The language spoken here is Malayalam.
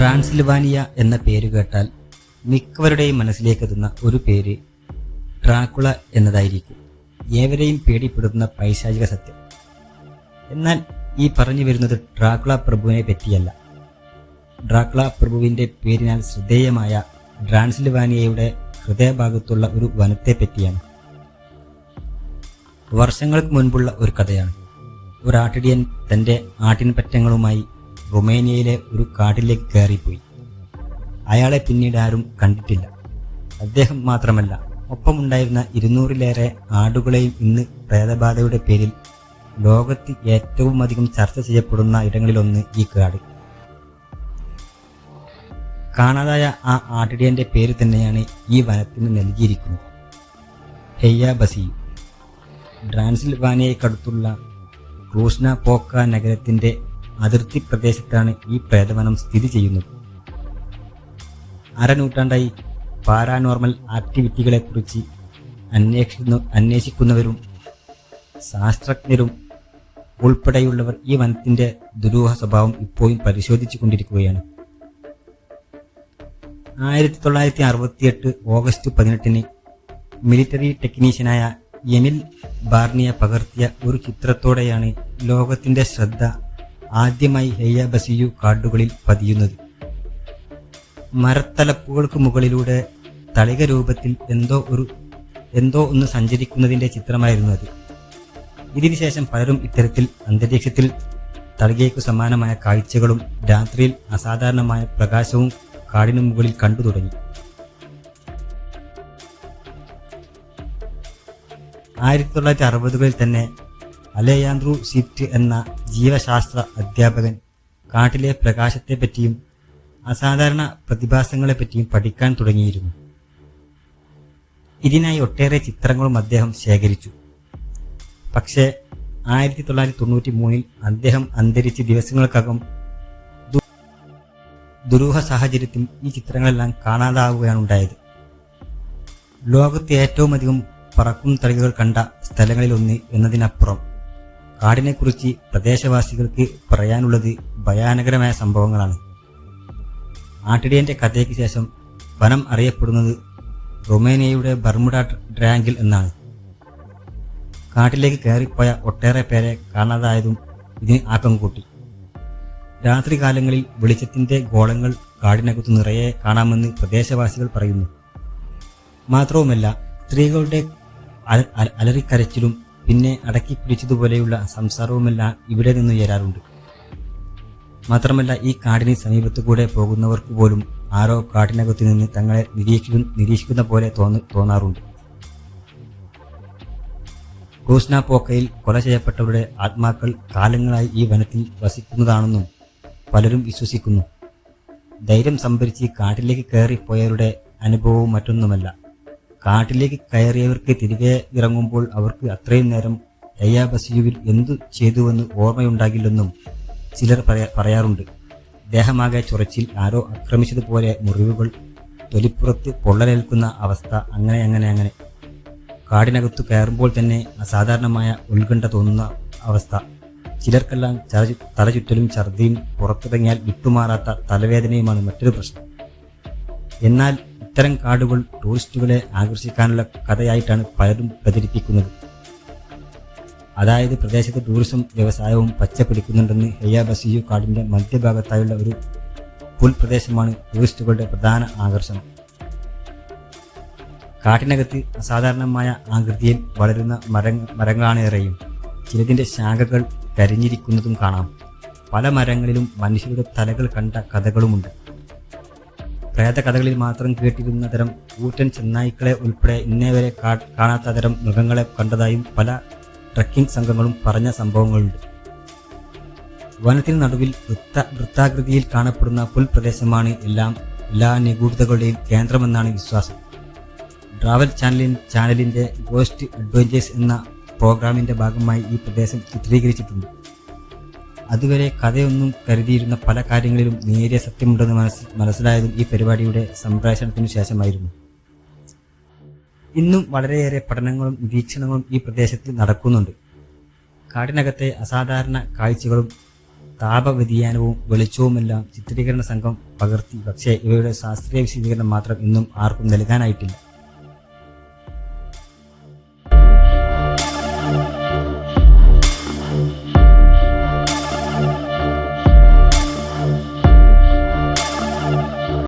ട്രാൻസിൽവാനിയ എന്ന പേര് കേട്ടാൽ മിക്കവരുടെയും മനസ്സിലേക്കെത്തുന്ന ഒരു പേര് ഡ്രാക്കുള എന്നതായിരിക്കും. ഏവരെയും പേടിപ്പെടുത്തുന്ന പൈശാചിക സത്യം. എന്നാൽ ഈ പറഞ്ഞു വരുന്നത് ഡ്രാക്കുള പ്രഭുവിനെ പറ്റിയല്ല. ഡ്രാക്കുള പ്രഭുവിന്റെ പേരിനാൽ ശ്രദ്ധേയമായ ട്രാൻസിൽവാനിയയുടെ ഹൃദയഭാഗത്തുള്ള ഒരു വനത്തെ പറ്റിയാണ്. വർഷങ്ങൾക്ക് മുൻപുള്ള ഒരു കഥയാണ്. ഒരാട്ടിടിയൻ തന്റെ ആട്ടിൻപറ്റങ്ങളുമായി റുമേനിയയിലെ ഒരു കാട്ടിലേക്ക് കയറിപ്പോയി. അയാളെ പിന്നീട് ആരും കണ്ടിട്ടില്ല. അദ്ദേഹം മാത്രമല്ല ഒപ്പമുണ്ടായിരുന്ന ഇരുന്നൂറിലേറെ ആടുകളെയും ഇന്ന് പ്രേതബാധയുടെ പേരിൽ ലോകത്ത് ഏറ്റവും അധികം ചർച്ച ചെയ്യപ്പെടുന്ന ഇടങ്ങളിലൊന്ന് ഈ കാട്. കാണാതായ ആ ആട്ടിടിയന്റെ പേര് തന്നെയാണ് ഈ വനത്തിന് നൽകിയിരിക്കുന്നത്. ഹെയ്യ ബസിയു. ട്രാൻസിൽവാനിയയ്ക്കടുത്തുള്ള ക്രൂഷ്ന പോക്ക നഗരത്തിന്റെ അതിർത്തി പ്രദേശത്താണ് ഈ പ്രേതവനം സ്ഥിതി ചെയ്യുന്നത്. അരനൂറ്റാണ്ടായി പാരാനോർമൽ ആക്ടിവിറ്റികളെക്കുറിച്ച് അന്വേഷിക്കുന്നു അന്വേഷിക്കുന്നവരും ശാസ്ത്രജ്ഞരും ഉൾപ്പെടെയുള്ളവർ ഈ വനത്തിന്റെ ദുരൂഹ സ്വഭാവം ഇപ്പോഴും പരിശോധിച്ചു കൊണ്ടിരിക്കുകയാണ് ആയിരത്തി തൊള്ളായിരത്തി അറുപത്തിയെട്ട് ഓഗസ്റ്റ് പതിനെട്ടിന് മിലിറ്ററി ടെക്നീഷ്യനായ എമിൽ ബാർണിയ പകർത്തിയ ഒരു ചിത്രത്തോടെയാണ് ലോകത്തിന്റെ ശ്രദ്ധ ആദ്യമായി ഹെയ്യ ബസിയു കാടുകളിൽ പതിയുന്നത്. മരത്തലപ്പുകൾക്ക് മുകളിലൂടെ തളിക രൂപത്തിൽ എന്തോ ഒരു എന്തോ ഒന്ന് സഞ്ചരിക്കുന്നതിന്റെ ചിത്രമായിരുന്നു അത്. ഇതിനുശേഷം പലരും ഇത്തരത്തിൽ അന്തരീക്ഷത്തിൽ തളികയ്ക്കു സമാനമായ കാഴ്ചകളും രാത്രിയിൽ അസാധാരണമായ പ്രകാശവും കാടിനു മുകളിൽ കണ്ടു തുടങ്ങി. ആയിരത്തി തൊള്ളായിരത്തി അറുപതുകളിൽ തന്നെ അലയാന്ത്രു സിറ്റ് എന്ന ജീവശാസ്ത്ര അധ്യാപകൻ കാട്ടിലെ പ്രകാശത്തെപ്പറ്റിയും അസാധാരണ പ്രതിഭാസങ്ങളെപ്പറ്റിയും പഠിക്കാൻ തുടങ്ങിയിരുന്നു. ഇതിനായി ഒട്ടേറെ ചിത്രങ്ങളും അദ്ദേഹം ശേഖരിച്ചു. പക്ഷേ ആയിരത്തി തൊള്ളായിരത്തി തൊണ്ണൂറ്റി മൂന്നിൽ അദ്ദേഹം അന്തരിച്ച് ദിവസങ്ങൾക്കകം ദുരൂഹ സാഹചര്യത്തിൽ ഈ ചിത്രങ്ങളെല്ലാം കാണാതാവുകയാണ് ഉണ്ടായത് ലോകത്ത് ഏറ്റവും അധികം പറക്കും തളികകൾ കണ്ട സ്ഥലങ്ങളിലൊന്ന് എന്നതിനപ്പുറം. കാടിനെക്കുറിച്ച് പ്രദേശവാസികൾക്ക് പറയാനുള്ളത് ഭയാനകരമായ സംഭവങ്ങളാണ്. ആട്ടിടിയന്റെ കഥയ്ക്ക് ശേഷം വനം അറിയപ്പെടുന്നത് റൊമേനിയയുടെ ബർമുഡ ട്രയാങ്കിൾ എന്നാണ്. കാട്ടിലേക്ക് കയറിപ്പോയ ഒട്ടേറെ പേരെ കാണാതായതും ഇതിന് ആക്കം കൂട്ടി. രാത്രികാലങ്ങളിൽ വെളിച്ചത്തിന്റെ ഗോളങ്ങൾ കാടിനകത്ത് നിറയെ കാണാമെന്ന് പ്രദേശവാസികൾ പറയുന്നു. മാത്രവുമല്ല സ്ത്രീകളുടെ അല- അല- അലറിക്കരച്ചിലും പിന്നെ അടക്കി പിടിച്ചതുപോലെയുള്ള സംസാരവുമെല്ലാം ഇവിടെ നിന്ന് ഉയരാറുണ്ട്. മാത്രമല്ല ഈ കാടിന് സമീപത്തു കൂടെ പോകുന്നവർക്ക് പോലും ആരോ കാട്ടിനകത്തു നിന്ന് തങ്ങളെ നിരീക്ഷിക്കുന്ന നിരീക്ഷിക്കുന്ന പോലെ തോന്നു തോന്നാറുണ്ട്. ക്രൂസ്ന പോക്കയിൽ കൊല ചെയ്യപ്പെട്ടവരുടെ ആത്മാക്കൾ കാലങ്ങളായി ഈ വനത്തിൽ വസിക്കുന്നതാണെന്നും പലരും വിശ്വസിക്കുന്നു. ധൈര്യം സംഭരിച്ച് കാട്ടിലേക്ക് കയറിപ്പോയവരുടെ അനുഭവവും മറ്റൊന്നുമല്ല. കാട്ടിലേക്ക് കയറിയവർക്ക് തിരികെ ഇറങ്ങുമ്പോൾ അവർക്ക് അത്രയും നേരം അയ്യാ ബസിയുവിൽ എന്തു ചെയ്തുവെന്ന് ഓർമ്മയുണ്ടാകില്ലെന്നും ചിലർ പറയാ- പറയാറുണ്ട്. ദേഹമാകെ ചൊറച്ചിൽ ആരോ ആക്രമിച്ചതുപോലെ മുറിവുകൾ തൊലിപ്പുറത്ത് പൊള്ളലേൽക്കുന്ന അവസ്ഥ അങ്ങനെ അങ്ങനെ അങ്ങനെ. കാടിനകത്തു കയറുമ്പോൾ തന്നെ അസാധാരണമായ ഉത്കണ്ഠ തോന്നുന്ന അവസ്ഥ. ചിലർക്കെല്ലാം തല തലചുറ്റലും ഛർദിയും പുറത്തിറങ്ങിയാൽ വിട്ടുമാറാത്ത തലവേദനയുമാണ് മറ്റൊരു പ്രശ്നം. എന്നാൽ ഇത്തരം കാടുകൾ ടൂറിസ്റ്റുകളെ ആകർഷിക്കാനുള്ള കഥയായിട്ടാണ് പലരും പ്രചരിപ്പിക്കുന്നത്. അതായത് പ്രദേശത്ത് ടൂറിസം വ്യവസായവും പച്ചപിടിക്കുന്നുണ്ടെന്ന് ഹെയ്യ ബസിയു കാടിന്റെ മധ്യഭാഗത്തായുള്ള ഒരു പുൽപ്രദേശമാണ് ടൂറിസ്റ്റുകളുടെ പ്രധാന ആകർഷണം. കാട്ടിനകത്ത് അസാധാരണമായ ആകൃതിയിൽ വളരുന്ന മര മരങ്ങളാണ് ഏറെയും ചിലതിന്റെ ശാഖകൾ കരിഞ്ഞിരിക്കുന്നതും കാണാം. പല മരങ്ങളിലും മനുഷ്യരുടെ തലകൾ കണ്ട കഥകളുമുണ്ട്. പ്രേത കഥകളിൽ മാത്രം കേട്ടിരുന്ന തരം കൂറ്റൻ ചെന്നായ്ക്കളെ ഉൾപ്പെടെ ഇന്നേ വരെ കാണാത്ത തരം മൃഗങ്ങളെ കണ്ടതായും പല ട്രക്കിംഗ് സംഘങ്ങളും പറഞ്ഞ സംഭവങ്ങളുണ്ട്. വനത്തിന് നടുവിൽ വൃത്ത വൃത്താകൃതിയിൽ കാണപ്പെടുന്ന പുൽപ്രദേശമാണ് എല്ലാം എല്ലാ നിഗൂഢതകളുടെയും കേന്ദ്രമെന്നാണ് വിശ്വാസം. ട്രാവൽ ചാനലിൻ ചാനലിന്റെ ഗോസ്റ്റ് അഡ്വഞ്ചേഴ്സ് എന്ന പ്രോഗ്രാമിന്റെ ഭാഗമായി ഈ പ്രദേശം ചിത്രീകരിച്ചിട്ടുണ്ട്. അതുവരെ കഥയൊന്നും കരുതിയിരുന്ന പല കാര്യങ്ങളിലും നേരിയ സത്യമുണ്ടെന്ന് മനസ് മനസ്സിലായതും ഈ പരിപാടിയുടെ സംപ്രേഷണത്തിനു ശേഷമായിരുന്നു. ഇന്നും വളരെയേറെ പഠനങ്ങളും നിരീക്ഷണങ്ങളും ഈ പ്രദേശത്ത് നടക്കുന്നുണ്ട്. കാടിനകത്തെ അസാധാരണ കാഴ്ചകളും താപവ്യതിയാനവും വെളിച്ചവുമെല്ലാം ചിത്രീകരണ സംഘം പകർത്തി. പക്ഷേ ഇവയുടെ ശാസ്ത്രീയ വിശദീകരണം മാത്രം ഇന്നും ആർക്കും നൽകാനായിട്ടില്ല.